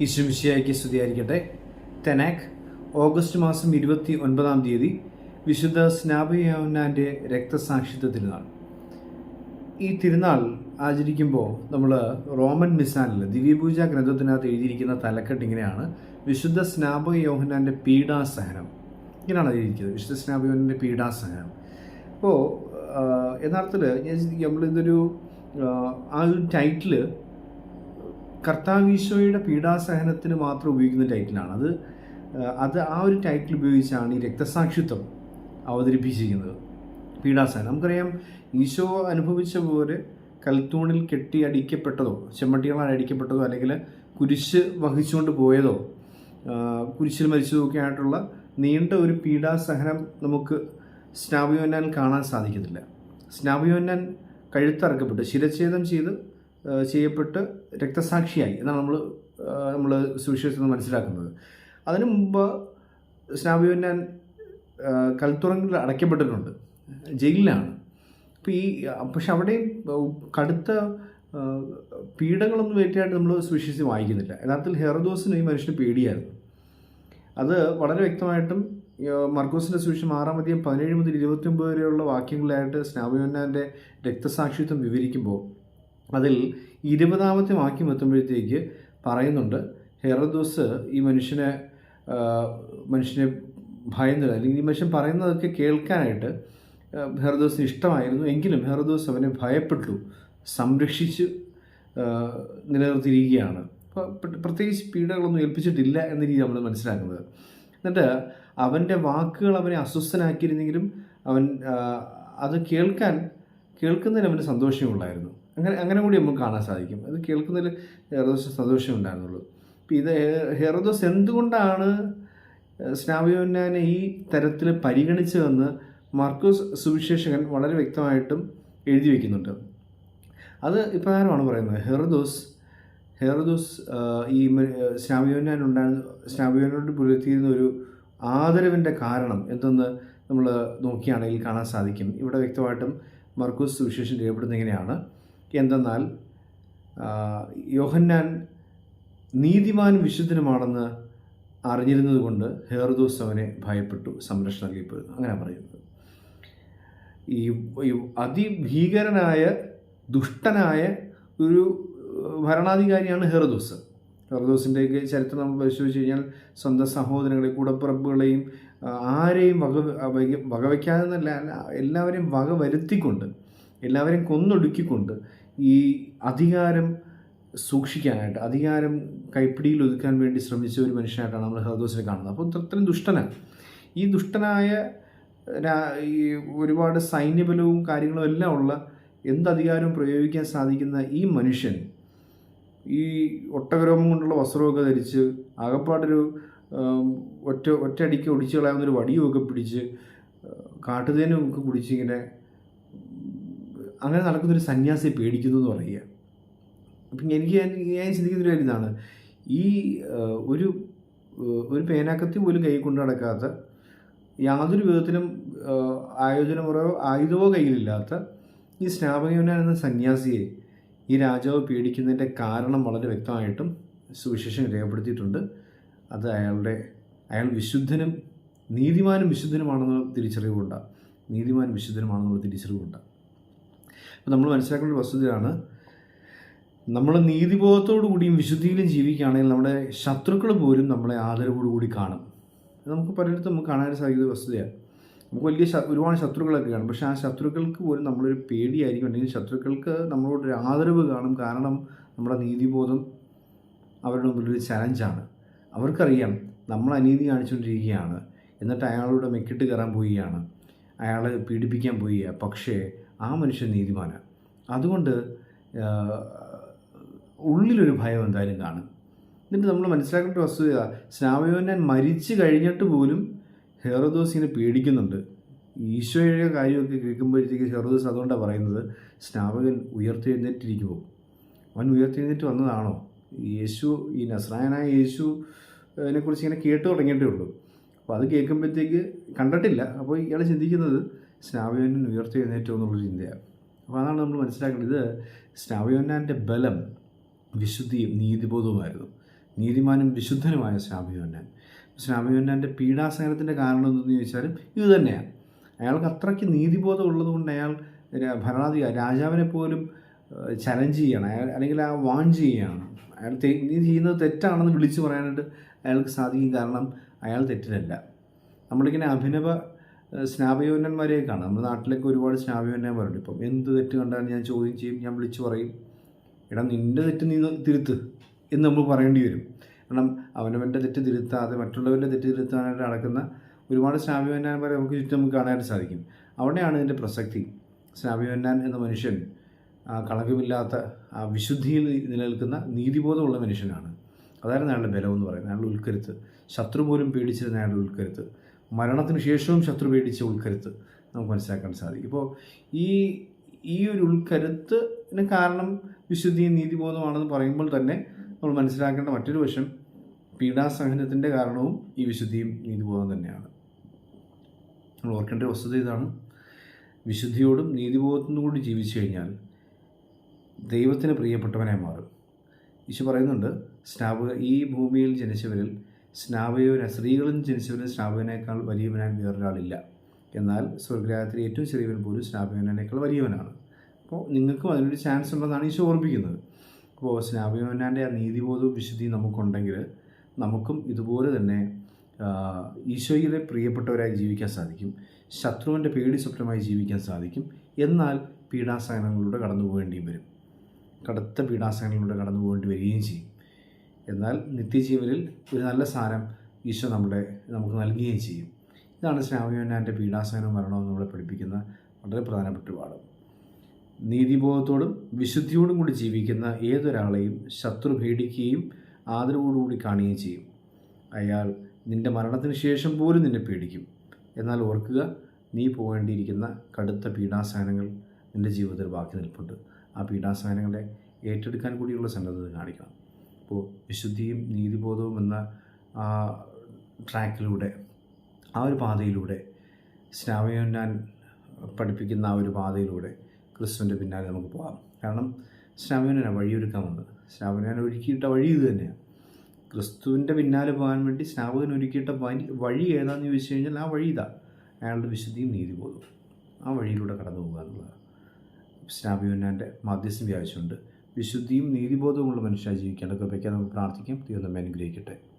ഈശ്വമിശിയായിക്ക് സ്തുതിയായിരിക്കട്ടെ. തെനാക് ഓഗസ്റ്റ് മാസം ഇരുപത്തി ഒൻപതാം തീയതി വിശുദ്ധ സ്നാപയോന്നാന്റെ രക്തസാക്ഷിത്വ തിരുനാൾ ഈ തിരുനാൾ ആചരിക്കുമ്പോൾ നമ്മൾ റോമൻ മിസാനിൽ ദിവ്യപൂജ ഗ്രന്ഥത്തിനകത്ത് എഴുതിയിരിക്കുന്ന തലക്കെട്ട് ഇങ്ങനെയാണ്. വിശുദ്ധ സ്നാപക യോഹനാന്റെ പീഡാസഹനം. ഇങ്ങനെയാണ് എഴുതിയിരിക്കുന്നത്. വിശുദ്ധ സ്നാപക യോഹനാന്റെ പീഡാസഹനം അപ്പോൾ യഥാർത്ഥത്തിൽ ഞാൻ നമ്മൾ ആ, ആ ഒരു ടൈറ്റിൽ കർത്താവീശോയുടെ പീഡാസഹനത്തിന് മാത്രം ഉപയോഗിക്കുന്ന ടൈറ്റിലാണ്. അത് അത് ആ ഒരു ടൈറ്റിൽ ഉപയോഗിച്ചാണ് ഈ രക്തസാക്ഷിത്വം അവതരിപ്പിച്ചിരിക്കുന്നത്. പീഡാസഹനം. നമുക്കറിയാം ഈശോ അനുഭവിച്ച പോലെ കൽത്തൂണിൽ കെട്ടി അടിക്കപ്പെട്ടതോ ചെമ്മട്ടികളാണ് അടിക്കപ്പെട്ടതോ അല്ലെങ്കിൽ കുരിശ് വഹിച്ചുകൊണ്ട് പോയതോ കുരിശിൽ മരിച്ചതോ ഒക്കെ ആയിട്ടുള്ള നീണ്ട ഒരു പീഡാസഹനം നമുക്ക് സ്നാവിയോന്നാൻ കാണാൻ സാധിക്കത്തില്ല. സ്നാവിയോന്നാൻ കഴുത്തറക്കപ്പെട്ട്. ശിരച്ഛേദം ചെയ്ത് ചെയ്യപ്പെട്ട് രക്തസാക്ഷിയായി എന്നാണ് നമ്മൾ നമ്മൾ സുവിശേഷത്തിൽ മനസ്സിലാക്കുന്നത്. അതിനു മുമ്പ് സ്നാബിയോന്നാൻ കൽത്തുറങ്കിൽ അടയ്ക്കപ്പെട്ടിട്ടുണ്ട്. ജയിലിലാണ്. അപ്പോൾ ഈ പക്ഷെ അവിടെയും കടുത്ത പീഡകളൊന്നും ഏറ്റായിട്ട് നമ്മൾ സുവിശേഷം വായിക്കുന്നില്ല. യഥാർത്ഥത്തിൽ ഹെറദോസിന് ഈ മനുഷ്യന് പേടിയായിരുന്നു. അത് വളരെ വ്യക്തമായിട്ടും മർക്കോസിന്റെ സുവിശേഷം ആറാം അധികം പതിനേഴ് മുതൽ ഇരുപത്തിയൊമ്പത് വരെയുള്ള വാക്യങ്ങളായിട്ട് സ്നാബിയോന്നാന്റെ രക്തസാക്ഷിത്വം വിവരിക്കുമ്പോൾ അതിൽ ഇരുപതാമത്തെ വാക്യം എത്തുമ്പോഴത്തേക്ക് പറയുന്നുണ്ട് ഹെറദോസ് ഈ മനുഷ്യനെ മനുഷ്യനെ ഭയന്നില്ല അല്ലെങ്കിൽ ഈ മനുഷ്യൻ പറയുന്നതൊക്കെ കേൾക്കാനായിട്ട് ഹെറദോസിന് ഇഷ്ടമായിരുന്നു എങ്കിലും ഹെറദോസ് അവനെ ഭയപ്പെട്ടു സംരക്ഷിച്ച് നിലനിർത്തിയിരിക്കുകയാണ്. പ്രത്യേകിച്ച് പീഡകളൊന്നും ഏൽപ്പിച്ചിട്ടില്ല എന്ന രീതി നമ്മൾ മനസ്സിലാക്കുന്നത്. എന്നിട്ട് അവന്റെ വാക്കുകൾ അവനെ അസ്വസ്ഥനാക്കിയിരുന്നെങ്കിലും അവൻ അത് കേൾക്കാൻ കേൾക്കുന്നതിന് അവന് സന്തോഷമുള്ളായിരുന്നു. അങ്ങനെ അങ്ങനെ കൂടി നമുക്ക് കാണാൻ സാധിക്കും. അത് കേൾക്കുന്നതിൽ ഹെറദോസ് സന്തോഷം ഉണ്ടായിരുന്നുള്ളൂ. അപ്പോൾ ഇത് ഹെറദോസ് എന്തുകൊണ്ടാണ് സ്നാവിയോന്നാനെ ഈ തരത്തിൽ പരിഗണിച്ചതെന്ന് മാർക്കോസ് സുവിശേഷകൻ വളരെ വ്യക്തമായിട്ടും എഴുതി വയ്ക്കുന്നുണ്ട് അത് ഇപ്രകാരമാണ് പറയുന്നത്. ഹെറദോസ് ഹെറദോസ് ഈ സ്നാബിയോന്നാൻ ഉണ്ടായിരുന്ന സ്നാബിയോനോട് പുലർത്തിയിരുന്ന ഒരു ആദരവിന്റെ കാരണം എന്തെന്ന് നമ്മൾ നോക്കിയാണെങ്കിൽ കാണാൻ സാധിക്കും. ഇവിടെ വ്യക്തമായിട്ടും മർക്കോസ് സുവിശേഷം രേഖപ്പെടുന്ന എങ്ങനെയാണ് എന്തെന്നാൽ യോഹന്നാൻ നീതിമാനും വിശുദ്ധനുമാണെന്ന് അറിഞ്ഞിരുന്നത് കൊണ്ട് ഹെർദോസ് അവനെ ഭയപ്പെട്ടു സംരക്ഷണം നൽകിപ്പോയിരുന്നു അങ്ങനെ പറയുന്നത്. ഈ അതിഭീകരനായ ദുഷ്ടനായ ഒരു ഭരണാധികാരിയാണ് ഹെർദോസ് ഹെർദോസിന്റെയൊക്കെ ചരിത്രം നമ്മൾ പരിശോധിച്ച് കഴിഞ്ഞാൽ സ്വന്തം സഹോദരങ്ങളെ കൂടപ്പിറപ്പുകളെയും ആരെയും വക- വകവയ്ക്കാതെ എന്നല്ല എല്ലാവരെയും വക വരുത്തിക്കൊണ്ട് എല്ലാവരെയും കൊന്നൊടുക്കിക്കൊണ്ട് ഈ അധികാരം സൂക്ഷിക്കാനായിട്ട് അധികാരം കൈപ്പിടിയിൽ ഒതുക്കാൻ വേണ്ടി ശ്രമിച്ച ഒരു മനുഷ്യനായിട്ടാണ് നമ്മൾ ഹൃദോസിനെ കാണുന്നത്. അപ്പോൾ അത്രയും ദുഷ്ടനാണ്. ഈ ദുഷ്ടനായ ഈ ഒരുപാട് സൈന്യബലവും കാര്യങ്ങളും എല്ലാം ഉള്ള എന്ത് അധികാരവും പ്രയോഗിക്കാൻ സാധിക്കുന്ന ഈ മനുഷ്യൻ ഈ ഒട്ടകരോമം കൊണ്ടുള്ള വസ്ത്രമൊക്കെ ധരിച്ച് ആകപ്പാടൊരു ഒറ്റ ഒറ്റയടിക്ക് ഒടിച്ചു കളയാവുന്നൊരു വടിയുമൊക്കെ പിടിച്ച് കാട്ടുതേനും ഒക്കെ പിടിച്ച് ഇങ്ങനെ അങ്ങനെ നടക്കുന്നൊരു സന്യാസിയെ പേടിക്കുന്നു എന്ന് പറയുക. അപ്പം എനിക്ക് ഞാൻ ചിന്തിക്കുന്നൊരു കാര്യം ഇതാണ്. ഈ ഒരു ഒരു പേനാക്കത്തി പോലും കൈ കൊണ്ടു നടക്കാത്ത യാതൊരു വിധത്തിലും ആയോജനമുറയോ ആയുധമോ കയ്യിലില്ലാത്ത ഈ സ്നാപകയോന എന്ന സന്യാസിയെ ഈ രാജാവ് പേടിക്കുന്നതിന്റെ കാരണം വളരെ വ്യക്തമായിട്ടും സുവിശേഷം രേഖപ്പെടുത്തിയിട്ടുണ്ട്. അത് അയാളുടെ അയാൾ വിശുദ്ധനും നീതിമാനും വിശുദ്ധനുമാണെന്നുള്ള തിരിച്ചറിവുണ്ടാകും നീതിമാനും വിശുദ്ധനുമാണെന്നുള്ള തിരിച്ചറിവുണ്ട് അപ്പോൾ നമ്മൾ മനസ്സിലാക്കേണ്ട വസ്തുതയാണ്. നമ്മൾ നീതിബോധത്തോടു കൂടിയും വിശുദ്ധിയിലും ജീവിക്കുകയാണെങ്കിൽ നമ്മുടെ ശത്രുക്കൾ പോലും നമ്മളെ ആദരവോടുകൂടി കാണും. നമുക്ക് പലയിടത്തും നമുക്ക് കാണാൻ സാധിക്കുന്ന വസ്തുതയാണ്. നമുക്ക് വലിയ ഒരുപാട് ശത്രുക്കളൊക്കെ കാണും. പക്ഷേ ആ ശത്രുക്കൾക്ക് പോലും നമ്മളൊരു പേടിയായിരിക്കും. അല്ലെങ്കിൽ ശത്രുക്കൾക്ക് നമ്മളോടൊരു ആദരവ് കാണും. കാരണം നമ്മുടെ നീതിബോധം അവരുടെ മുമ്പിലൊരു ചലഞ്ചാണ് അവർക്കറിയാം നമ്മൾ അനീതി കാണിച്ചുകൊണ്ടിരിക്കുകയാണ്. എന്നിട്ട് അയാളോട് മെക്കിട്ട് കയറാൻ പോവുകയാണ്. അയാളെ പീഡിപ്പിക്കാൻ പോയി. പക്ഷേ ആ മനുഷ്യൻ നീതിമാനാണ് അതുകൊണ്ട് ഉള്ളിലൊരു ഭയം എന്തായാലും കാണും. എന്നിട്ട് നമ്മൾ മനസ്സിലാക്കേണ്ട വസ്തുത സ്നാവയോനൻ മരിച്ചു കഴിഞ്ഞിട്ട് പോലും ഹെറോദോസിനെ പേടിക്കുന്നുണ്ട് ഈശോയുടെ കാര്യമൊക്കെ കേൾക്കുമ്പോഴത്തേക്ക് ഹെറോദോസ് അതുകൊണ്ടാണ് പറയുന്നത് സ്നാവകൻ ഉയർത്തെഴുന്നേറ്റിരിക്കുമോ അവൻ ഉയർത്തെഴുന്നേറ്റ് വന്നതാണോ? യേശു ഈ നസ്രായനായ യേശു അതിനെക്കുറിച്ച് ഇങ്ങനെ കേട്ടു തുടങ്ങിയിട്ടേ ഉള്ളൂ. അപ്പോൾ അത് കേൾക്കുമ്പോഴത്തേക്ക് കണ്ടിട്ടില്ല. അപ്പോൾ ഇയാൾ ചിന്തിക്കുന്നത് സ്നാവയോനൻ ഉയർത്തെഴുന്നേറ്റോ എന്നുള്ളൊരു ചിന്തയാണ്. അപ്പോൾ അതാണ് നമ്മൾ മനസ്സിലാക്കേണ്ടത്. സ്നാവയോന്നാന്റെ ബലം വിശുദ്ധിയും നീതിബോധവുമായിരുന്നു. നീതിമാനും വിശുദ്ധനുമായ സ്നാഭിയോന്നാൻ സ്നാഭിയോന്നാന്റെ പീഡാസഹനത്തിന്റെ കാരണം എന്തെന്ന് ചോദിച്ചാലും ഇത് തന്നെയാണ്. അയാൾക്ക് അത്രയ്ക്ക് നീതിബോധം ഉള്ളതുകൊണ്ട് അയാൾ ഭരണാധികാരി രാജാവിനെ പോലും ചലഞ്ച് ചെയ്യണം. അയാൾ അല്ലെങ്കിൽ ആ വാഞ്ച് ചെയ്യുകയാണ് അയാൾ നീ ചെയ്യുന്നത് തെറ്റാണെന്ന് വിളിച്ചു പറയാനായിട്ട് അയാൾക്ക് സാധിക്കും. കാരണം അയാൾ തെറ്റിലല്ല. നമ്മളിങ്ങനെ അഭിനവ സ്നാപയോന്നന്മാരെ കാണാം. നമ്മുടെ നാട്ടിലൊക്കെ ഒരുപാട് സ്നാപയോന്നന്മാരുണ്ട്. ഇപ്പം എന്ത് തെറ്റ് കണ്ടാലും ഞാൻ ചോദ്യം ചെയ്യും ഞാൻ വിളിച്ചു പറയും. എടാ നിന്റെ തെറ്റ് നീ തിരുത്ത് എന്ന് നമ്മൾ പറയേണ്ടി വരും. കാരണം അവനവന്റെ തെറ്റ് തിരുത്താതെ മറ്റുള്ളവരുടെ തെറ്റ് തിരുത്താനായിട്ട് നടക്കുന്ന ഒരുപാട് സ്നാപയോന്നന്മാരെ നമുക്ക് ചുറ്റും നമുക്ക് കാണാനായിട്ട് സാധിക്കും. അവിടെയാണ് ഇതിന്റെ പ്രസക്തി. സ്നാപയോന്നാൻ എന്ന മനുഷ്യൻ കളങ്കമില്ലാത്ത ആ വിശുദ്ധിയിൽ നിലനിൽക്കുന്ന നീതിബോധമുള്ള മനുഷ്യനാണ്. അതായിരുന്നു അയാളുടെ ബലം എന്ന് പറയുന്നത്. അയാളുടെ ഉൾക്കരുത്ത് ശത്രു പോലും പേടിച്ചിരുന്ന അയാൾ ഉൾക്കരുത്ത്. മരണത്തിന് ശേഷവും ശത്രു പേടിച്ച ഉൾക്കരുത്ത് നമുക്ക് മനസ്സിലാക്കാൻ സാധിക്കും. ഇപ്പോൾ ഈ ഈ ഒരു ഉൾക്കരുത്തിന് കാരണം വിശുദ്ധിയും നീതിബോധമാണെന്ന് പറയുമ്പോൾ തന്നെ നമ്മൾ മനസ്സിലാക്കേണ്ട മറ്റൊരു വശം പീഡാസഹനത്തിന്റെ കാരണവും ഈ വിശുദ്ധിയും നീതിബോധം തന്നെയാണ്. നമ്മൾ ഓർക്കേണ്ട വസ്തുത ഇതാണ്. വിശുദ്ധിയോടും നീതിബോധത്തോടും കൂടി ജീവിച്ചു കഴിഞ്ഞാൽ ദൈവത്തിന് പ്രിയപ്പെട്ടവനായി മാറും. ഈശോ പറയുന്നുണ്ട് സ്നാപക ഈ ഭൂമിയിൽ ജനിച്ചവരിൽ സ്നാപകന സ്ത്രീകളും ജനിച്ചവരിൽ സ്നാപകനേക്കാൾ വലിയവനായി വേറൊരാളില്ല. എന്നാൽ സ്വർഗരാജ്യത്തിലെ ഏറ്റവും ചെറിയവൻ പോലും സ്നാപകനേക്കാൾ വലിയവനാണ്. അപ്പോൾ നിങ്ങൾക്കും അതിനൊരു ചാൻസ് ഉണ്ടെന്നാണ് ഈശോ ഓർമ്മിക്കുന്നത് അപ്പോൾ സ്നാപകനാന്റെ ആ നീതിബോധവും വിശുദ്ധിയും നമുക്കുണ്ടെങ്കിൽ നമുക്കും ഇതുപോലെ തന്നെ ഈശോയിലെ പ്രിയപ്പെട്ടവരായി ജീവിക്കാൻ സാധിക്കും. ശത്രുവിന്റെ പേടി സ്വപ്നമായി ജീവിക്കാൻ സാധിക്കും. എന്നാൽ പീഡാസഹനങ്ങളിലൂടെ കടന്നു പോകേണ്ടിയും വരും. കടുത്ത പീഡാസഹനങ്ങളിലൂടെ കടന്നു പോകേണ്ടി വരികയും ചെയ്യും. എന്നാൽ നിത്യജീവനിൽ ഒരു നല്ല സാരം ഈശോ നമ്മുടെ നമുക്ക് നൽകുകയും ചെയ്യും. ഇതാണ് സ്നാപകനാന്റെ പീഡാസനവും മരണവും നമ്മളെ പഠിപ്പിക്കുന്ന വളരെ പ്രധാനപ്പെട്ട പാഠം. നീതിബോധത്തോടും വിശുദ്ധിയോടും കൂടി ജീവിക്കുന്ന ഏതൊരാളെയും ശത്രു പേടിക്കുകയും ആദരവോടുകൂടി കാണുകയും ചെയ്യും. അയാൾ നിന്റെ മരണത്തിന് ശേഷം പോലും നിന്നെ പേടിക്കും. എന്നാൽ ഓർക്കുക നീ പോകേണ്ടിയിരിക്കുന്ന കടുത്ത പീഡാസനങ്ങൾ നിന്റെ ജീവിതത്തിൽ ബാക്കി നിൽപ്പുണ്ട്. ആ പീഡാസനങ്ങളെ ഏറ്റെടുക്കാൻ കൂടിയുള്ള സന്നദ്ധത കാണിക്കണം. വിശുദ്ധിയും നീതിബോധവും എന്ന ആ ട്രാക്കിലൂടെ ആ ഒരു പാതയിലൂടെ സ്നാവയോന്നാൻ പഠിപ്പിക്കുന്ന ആ ഒരു പാതയിലൂടെ ക്രിസ്തുവിന്റെ പിന്നാലെ നമുക്ക് പോകാം. കാരണം സ്നാവയോനാണ് വഴിയൊരുക്കാൻ സ്നാവനാൻ ഒരുക്കിയിട്ട വഴി ഇത് തന്നെയാണ്. ക്രിസ്തുവിന്റെ പിന്നാലെ പോകാൻ വേണ്ടി സ്നാവകൻ ഒരുക്കിയിട്ട വഴി വഴി ഏതാണെന്ന് ചോദിച്ചു കഴിഞ്ഞാൽ ആ വഴി ഇതാ. അയാളുടെ വിശുദ്ധിയും നീതിബോധവും. ആ വഴിയിലൂടെ കടന്നു പോകുക എന്നുള്ളതാണ് സ്നാപയോന്നാന്റെ മാധ്യസ്ഥം ആവശ്യമുണ്ട് വിശുദ്ധിയും നീതിബോധവുമുള്ള മനുഷ്യരായി ജീവിക്കേണ്ട കൃപയ്ക്ക് നമുക്ക് പ്രാർത്ഥിക്കാം. നമ്മെ അനുഗ്രഹിക്കട്ടെ.